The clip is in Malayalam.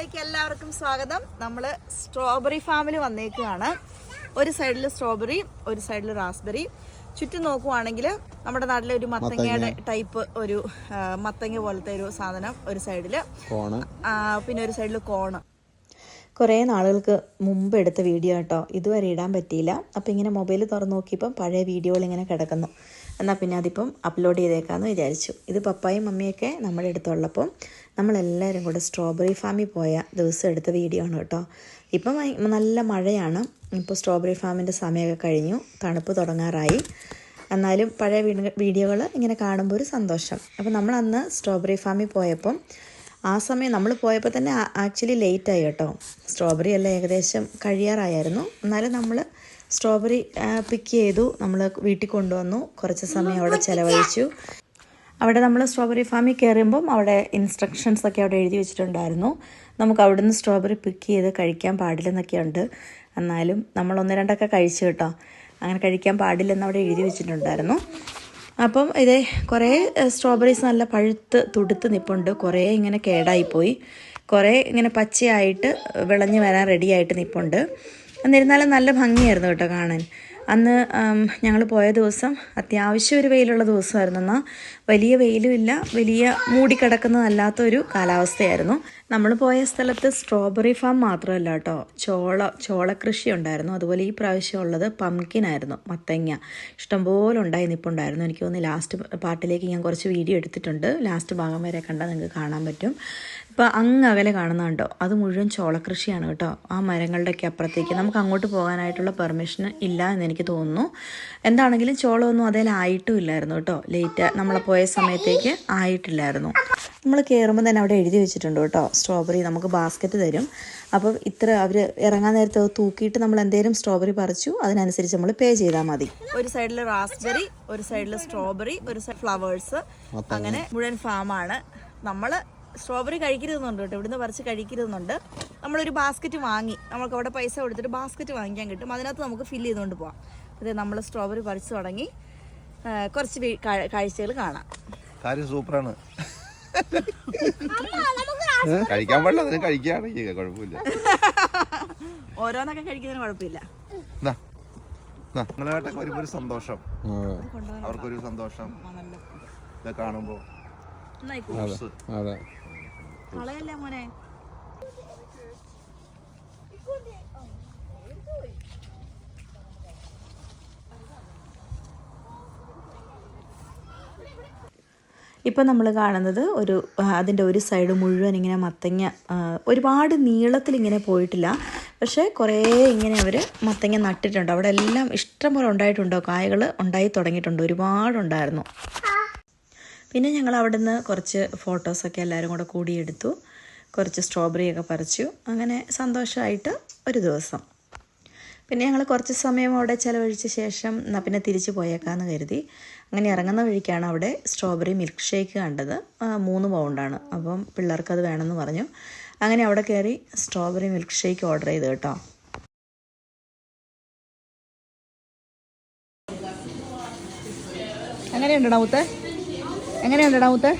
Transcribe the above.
വീഡിയോയിലേക്ക് എല്ലാവർക്കും സ്വാഗതം. നമ്മൾ സ്ട്രോബെറി ഫാമിൽ വന്നേക്കുകയാണ് ഒരു സൈഡിൽ സ്ട്രോബെറി ഒരു സൈഡിൽ റാസ്ബെറി. ചുറ്റും നോക്കുവാണെങ്കിൽ നമ്മുടെ നാട്ടിലെ ഒരു മത്തങ്ങയുടെ ടൈപ്പ് ഒരു മത്തങ്ങ പോലത്തെ ഒരു സാധനം ഒരു സൈഡിൽ പിന്നെ ഒരു സൈഡിൽ കോണ്. കുറേ നാളുകൾക്ക് മുമ്പ് എടുത്ത വീഡിയോ കേട്ടോ ഇതുവരെ ഇടാൻ പറ്റിയില്ല. അപ്പോൾ ഇങ്ങനെ മൊബൈൽ തുറന്നു നോക്കിയപ്പം പഴയ വീഡിയോകൾ ഇങ്ങനെ കിടക്കുന്നു. എന്നാൽ പിന്നെ അതിപ്പം അപ്ലോഡ് ചെയ്തേക്കാമെന്ന് വിചാരിച്ചു. ഇത് പപ്പായും മമ്മിയൊക്കെ നമ്മുടെ അടുത്തുള്ളപ്പം നമ്മളെല്ലാവരും കൂടെ സ്ട്രോബെറി ഫാമിൽ പോയ ദിവസം എടുത്ത വീഡിയോ ആണ് കേട്ടോ. ഇപ്പം നല്ല മഴയാണ്. ഇപ്പോൾ സ്ട്രോബെറി ഫാമിന്റെ സമയമൊക്കെ കഴിഞ്ഞു. തണുപ്പ് തുടങ്ങാറായി. എന്നാലും പഴയ വീഡിയോകൾ ഇങ്ങനെ കാണുമ്പോൾ ഒരു സന്തോഷം. അപ്പോൾ നമ്മളന്ന് സ്ട്രോബെറി ഫാമിൽ പോയപ്പം ആ സമയം നമ്മൾ പോയപ്പോൾ തന്നെ ആക്ച്വലി ലേറ്റ് ആയി കേട്ടോ. സ്ട്രോബെറി എല്ലാം ഏകദേശം കഴിയാറായിരുന്നു. എന്നാലും നമ്മൾ സ്ട്രോബെറി പിക്ക് ചെയ്തു. നമ്മൾ വീട്ടിൽ കൊണ്ടുവന്നു. കുറച്ച് സമയം അവിടെ ചിലവഴിച്ചു. അവിടെ നമ്മൾ സ്ട്രോബെറി ഫാമിൽ കയറുമ്പം അവിടെ ഇൻസ്ട്രക്ഷൻസ് ഒക്കെ അവിടെ എഴുതി വെച്ചിട്ടുണ്ടായിരുന്നു. നമുക്ക് അവിടുന്ന് സ്ട്രോബെറി പിക്ക് ചെയ്ത് കഴിക്കാൻ പാടില്ലെന്നൊക്കെ ഉണ്ട്. എന്നാലും നമ്മൾ ഒന്ന് രണ്ടൊക്കെ കഴിച്ചു കേട്ടോ. അങ്ങനെ കഴിക്കാൻ പാടില്ലെന്ന് അവിടെ എഴുതി വെച്ചിട്ടുണ്ടായിരുന്നു. അപ്പം ഇത് കുറേ സ്ട്രോബെറീസ് നല്ല പഴുത്ത് തുടുത്ത് നിൽപ്പുണ്ട് കുറേ ഇങ്ങനെ കേടായിപ്പോയി. കുറേ ഇങ്ങനെ പച്ചയായിട്ട് വിളഞ്ഞ് വരാൻ റെഡിയായിട്ട് നിൽപ്പുണ്ട് എന്നിരുന്നാലും നല്ല ഭംഗിയായിരുന്നു കേട്ടോ കാണാൻ. അന്ന് ഞങ്ങൾ പോയ ദിവസം അത്യാവശ്യം ഒരു വെയിലുള്ള ദിവസമായിരുന്നു. എന്നാൽ വലിയ വെയിലും ഇല്ല വലിയ മൂടിക്കിടക്കുന്നതല്ലാത്തൊരു കാലാവസ്ഥയായിരുന്നു. നമ്മൾ പോയ സ്ഥലത്ത് സ്ട്രോബെറി ഫാം മാത്രമല്ല കേട്ടോ. ചോള ചോളകൃഷി ഉണ്ടായിരുന്നു. അതുപോലെ ഈ പ്രാവശ്യം ഉള്ളത് പംകിൻ ആയിരുന്നു മത്തങ്ങ. ഇഷ്ടംപോലെ ഉണ്ടായി നിൽപ്പുണ്ടായിരുന്നു എനിക്ക് തോന്നുന്നു ലാസ്റ്റ് പാട്ടിലേക്ക് ഞാൻ കുറച്ച് വീഡിയോ എടുത്തിട്ടുണ്ട്. ലാസ്റ്റ് ഭാഗം വരെ കണ്ടാൽ നിങ്ങൾക്ക് കാണാൻ പറ്റും. ഇപ്പോൾ അങ്ങ് അകലെ കാണുന്നുണ്ടോ അത് മുഴുവൻ ചോളകൃഷിയാണ് കേട്ടോ. ആ മരങ്ങളുടെയൊക്കെ അപ്പുറത്തേക്ക് നമുക്ക് അങ്ങോട്ട് പോകാനായിട്ടുള്ള പെർമിഷൻ ഇല്ല എന്ന് എനിക്ക് തോന്നുന്നു. എന്താണെങ്കിലും ചോളമൊന്നും അതിലായിട്ടും ഇല്ലായിരുന്നു കേട്ടോ. ലേറ്റ് നമ്മളെ പോയ സമയത്തേക്ക് ആയിട്ടില്ലായിരുന്നു. നമ്മൾ കയറുമ്പോൾ തന്നെ അവിടെ എഴുതി വെച്ചിട്ടുണ്ട് കേട്ടോ. സ്ട്രോബെറി നമുക്ക് ബാസ്ക്കറ്റ് തരും. അപ്പോൾ ഇത്ര അവർ ഇറങ്ങാൻ നേരത്തെ അത് തൂക്കിയിട്ട് നമ്മൾ എന്തേലും സ്ട്രോബെറി പറിച്ചു അതിനനുസരിച്ച് നമ്മൾ പേ ചെയ്താൽ മതി. ഒരു സൈഡിൽ റാസ്ബെറി ഒരു സൈഡിൽ സ്ട്രോബെറി ഒരു സൈഡ് ഫ്ലവേഴ്സ് അങ്ങനെ മുഴുവൻ ഫാമാണ് നമ്മൾ സ്ട്രോബെറി കഴിക്കരുതെന്നുണ്ട് കേട്ടോ. ഇവിടുന്ന് പറിച്ച് കഴിക്കരുതെന്നുണ്ട്. നമ്മളൊരു ബാസ്ക്കറ്റ് വാങ്ങി. നമുക്ക് അവിടെ പൈസ കൊടുത്തിട്ട് ബാസ്ക്കറ്റ് വാങ്ങിക്കാൻ കിട്ടും. അതിനകത്ത് നമുക്ക് ഫില്ല് ചെയ്തുകൊണ്ട് പോവാം. അതെ നമ്മൾ സ്ട്രോബെറി പറിച്ച് തുടങ്ങി. കുറച്ച് കാഴ്ചകൾ കാണാം. കാര്യം സൂപ്പറാണ്. കഴിക്കാൻ പാടില്ല അതിന് കഴിക്കുകയാണെങ്കിൽ കുഴപ്പമില്ല. ഓരോന്നൊക്കെ കഴിക്കുന്നതിന് കുഴപ്പമില്ല. നിങ്ങളായിട്ടൊക്കെ ഒരു സന്തോഷം. അവർക്കൊരു സന്തോഷം. ഇതൊക്കെ കാണുമ്പോ. കളയല്ലേ മോനെ? ഇപ്പം നമ്മൾ കാണുന്നത് ഒരു അതിന്റെ ഒരു സൈഡ് മുഴുവൻ ഇങ്ങനെ മത്തങ്ങ ഒരുപാട് നീളത്തിൽ ഇങ്ങനെ പോയിട്ടില്ല. പക്ഷേ കുറേ ഇങ്ങനെ അവർ മത്തങ്ങ നട്ടിട്ടുണ്ട്. അവിടെ എല്ലാം ഇഷ്ടം പോലെ ഉണ്ടായിട്ടുണ്ടോ? കായകൾ ഉണ്ടായി തുടങ്ങിയിട്ടുണ്ട്. ഒരുപാടുണ്ടായിരുന്നു പിന്നെ ഞങ്ങൾ അവിടുന്ന് കുറച്ച് ഫോട്ടോസൊക്കെ എല്ലാവരും കൂടെ കൂടിയെടുത്തു. കുറച്ച് സ്ട്രോബെറിയൊക്കെ പറിച്ചു. അങ്ങനെ സന്തോഷമായിട്ട് ഒരു ദിവസം. പിന്നെ ഞങ്ങൾ കുറച്ച് സമയം അവിടെ ചിലവഴിച്ച ശേഷം എന്നാൽ പിന്നെ തിരിച്ചു പോയേക്കാന്ന് കരുതി. അങ്ങനെ ഇറങ്ങുന്ന വഴിക്കാണ് അവിടെ സ്ട്രോബെറി മിൽക്ക് ഷേക്ക് കണ്ടത്. മൂന്ന് പൗണ്ടാണ് അപ്പം പിള്ളേർക്ക് അത് വേണമെന്ന് പറഞ്ഞു. അങ്ങനെ അവിടെ കയറി സ്ട്രോബെറി മിൽക്ക് ഷേക്ക് ഓർഡർ ചെയ്ത് കേട്ടോ. എങ്ങനെയുണ്ട് ഡൗത്ത് എങ്ങനെയുണ്ട് ഡൗത്ത്